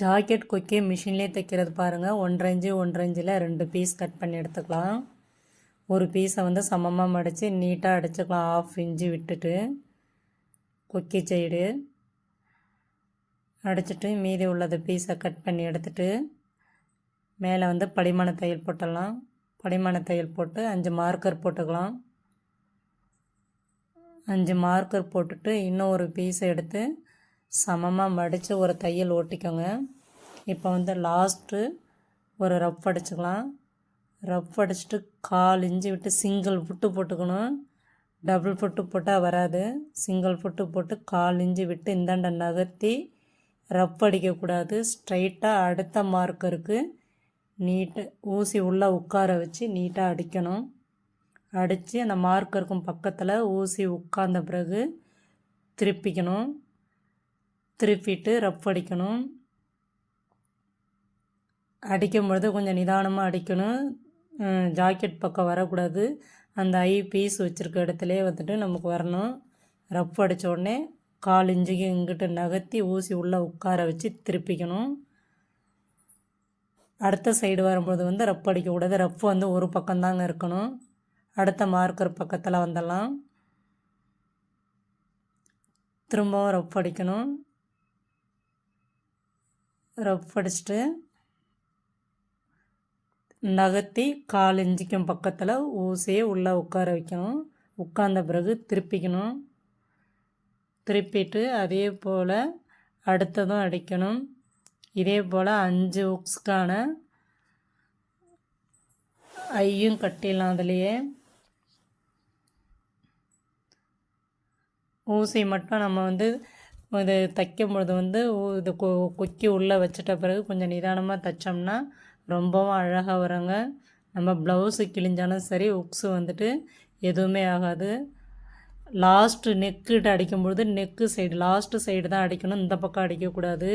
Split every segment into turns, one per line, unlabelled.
Jacket கொக்கி மிஷின்லேயே தைக்கிறது பாருங்கள் ஒன்றரை இன்ச்சு ரெண்டு பீஸ் கட் பண்ணி எடுத்துக்கலாம். ஒரு பீஸை வந்து சமமாக மடித்து நீட்டாக அடிச்சுக்கலாம். ஆஃப் இன்ச்சு விட்டுட்டு கொக்கி சைடு அடிச்சிட்டு மீதி உள்ளது பீஸை கட் பண்ணி எடுத்துட்டு மேலே வந்து படிமான தையல் போட்டுடலாம். படிமான தையல் போட்டு அஞ்சு மார்க்கர் போட்டுக்கலாம். அஞ்சு மார்க்கர் போட்டுட்டு இன்னும் ஒரு பீஸை எடுத்து சமமாக மடித்து ஒரு தையல் ஓட்டிக்கோங்க. இப்போ வந்து லாஸ்ட்டு ஒரு ரஃப் அடிச்சுக்கலாம். ரஃப் அடிச்சுட்டு கால் இஞ்சி விட்டு சிங்கிள் புட்டு போட்டுக்கணும். டபுள் புட்டு போட்டால் வராது. சிங்கிள் புட்டு போட்டு கால் இஞ்சி விட்டு இந்தாண்ட நகர்த்தி ரஃப் அடிக்கக்கூடாது ஸ்ட்ரைட்டாக அடுத்த மார்க்கருக்கு நீட்டு ஊசி உள்ளே உட்கார வச்சு நீட்டாக அடிக்கணும். அடித்து அந்த மார்க்கருக்கும் பக்கத்தில் ஊசி உட்கார்ந்த பிறகு திருப்பிக்கணும். திருப்பிட்டு ரஃப் அடிக்கணும். அடிக்கும் பொழுது கொஞ்சம் நிதானமாக அடிக்கணும். ஜாக்கெட் பக்கம் வரக்கூடாது. அந்த ஐ பீஸ் வச்சுருக்க இடத்துல வந்துட்டு நமக்கு வரணும். ரஃப் அடித்த உடனே கால் இஞ்சிக்கு இங்கிட்டு நகர்த்தி ஊசி உள்ளே உட்கார வச்சு திருப்பிக்கணும். அடுத்த சைடு வரும்போது வந்து ரப் அடிக்கக்கூடாது. ரஃப் வந்து ஒரு பக்கம்தாங்க இருக்கணும். அடுத்த மார்க்கர் பக்கத்தில் வந்துடலாம். திரும்பவும் ரஃப் அடிக்கணும். ரஃப் அடிச்சுட்டு நகர்த்தி கால் இஞ்சிக்கும் பக்கத்தில் ஊசியை உள்ளே உட்கார வைக்கணும். உட்கார்ந்த பிறகு திருப்பிக்கணும். திருப்பிட்டு அதே போல் அடுத்ததும் அடிக்கணும். இதே போல் அஞ்சு ஹுக்ஸ்க்கான ஐயும் கட்டிடலாம் அதுலேயே. ஊசி மட்டும் நம்ம வந்து இது தைக்கும் பொழுது வந்து இது கொ கொக்கி உள்ளே வச்சிட்ட பிறகு கொஞ்சம் நிதானமாக தைச்சோம்னா ரொம்பவும் அழகாக வருங்க. நம்ம ப்ளவுஸு கிழிஞ்சாலும் சரி உக்ஸு வந்துட்டு எதுவுமே ஆகாது. லாஸ்ட்டு நெக்குகிட்ட அடிக்கும்பொழுது நெக்கு சைடு லாஸ்ட்டு சைடு தான் அடிக்கணும் இந்த பக்கம் அடிக்கக்கூடாது.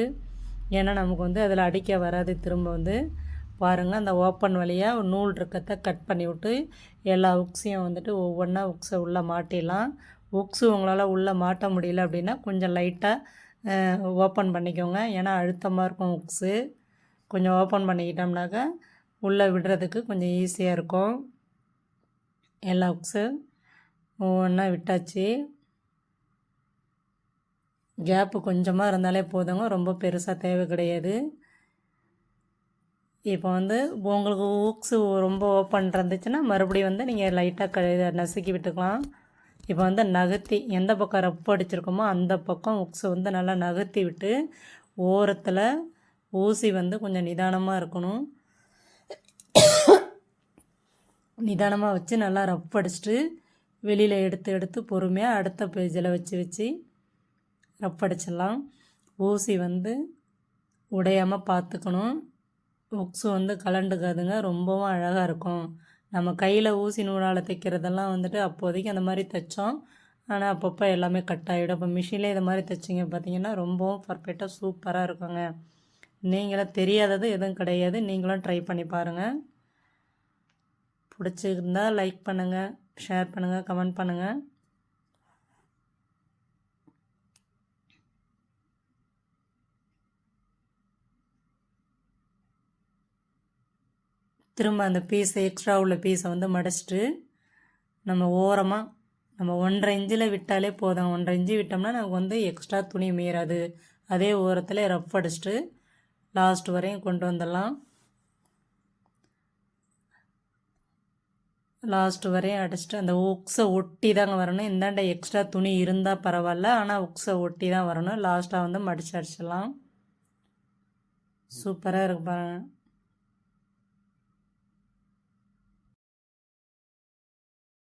ஏன்னா நமக்கு வந்து அதில் அடிக்க வராது திரும்ப வந்து. பாருங்கள் அந்த ஓப்பன் வழியாக நூல் இருக்கத்தை கட் பண்ணி விட்டு எல்லா உக்ஸையும் வந்துட்டு ஒவ்வொன்றா உக்ஸை உள்ளே மாட்டிடலாம். உக்ஸு உங்களால் உள்ளே மாட்ட முடியல அப்படின்னா கொஞ்சம் லைட்டாக ஓப்பன் பண்ணிக்கோங்க. ஏன்னா அழுத்தமாக இருக்கும் உக்ஸு கொஞ்சம் ஓப்பன் பண்ணிக்கிட்டோம்னாக்கா உள்ளே விடுறதுக்கு கொஞ்சம் ஈஸியாக இருக்கும். எல்லா உக்ஸு ஒவ்வொன்றா விட்டாச்சு. கேப்பு கொஞ்சமாக இருந்தாலே போதுங்க. ரொம்ப பெருசாக தேவை கிடையாது. இப்போ வந்து உங்களுக்கு ஊக்ஸு ரொம்ப ஓப்பன் இருந்துச்சுன்னா மறுபடியும் வந்து நீங்கள் லைட்டாக க நசுக்கி விட்டுக்கலாம். இப்போ வந்து நகர்த்தி எந்த பக்கம் ரப்பு அடிச்சிருக்கோமோ அந்த பக்கம் உக்ஸை வந்து நல்லா நகர்த்தி விட்டு ஓரத்தில் ஊசி வந்து கொஞ்சம் நிதானமாக இருக்கணும். நிதானமாக வச்சு நல்லா ரப் அடிச்சிட்டு வெளியில் எடுத்து எடுத்து பொறுமையாக அடுத்த பேஜில் வச்சு வச்சு ரப் அடிச்சிடலாம். ஊசி வந்து உடையாமல் பார்த்துக்கணும் உக்ஸு வந்து கலண்டுக்காதுங்க ரொம்பவும் அழகாக இருக்கும். நம்ம கையில் ஊசி நூலால் தைக்கிறதெல்லாம் வந்துட்டு அப்போதைக்கு அந்த மாதிரி தைச்சோம். ஆனால் அப்பப்போ எல்லாமே கட் ஆகிடும் இப்போ மிஷினில் இது மாதிரி தைச்சிங்க பார்த்தீங்கன்னா ரொம்பவும் பர்ஃபெக்டாக சூப்பராக இருக்குங்க. நீங்களும் தெரியாதது எதுவும் கிடையாது. நீங்களும் ட்ரை பண்ணி பாருங்கள் பிடிச்சிருந்தா லைக் பண்ணுங்கள் ஷேர் பண்ணுங்கள் கமெண்ட் பண்ணுங்கள் திரும்ப அந்த பீஸை எக்ஸ்ட்ரா உள்ள பீஸை வந்து மடிச்சிட்டு நம்ம ஓரமாக நம்ம ஒன்றரை இன்ச்சில் விட்டாலே போதும். ஒன்றரை இன்ச்சு விட்டோம்னா நமக்கு வந்து எக்ஸ்ட்ரா துணி மீறாது அதே ஓரத்தில் ரஃப் அடிச்சிட்டு லாஸ்ட் வரையும் கொண்டு வந்துடலாம். லாஸ்ட் வரையும் அடிச்சிட்டு அந்த உக்ஸை ஒட்டி தாங்க வரணும். இந்தாண்ட எக்ஸ்ட்ரா துணி இருந்தால் பரவாயில்ல ஆனால் உக்ஸை ஒட்டி தான் வரணும் லாஸ்ட்டாக வந்து மடிச்சு அடிச்சிடலாம். சூப்பராக இருக்கு பாருங்கள்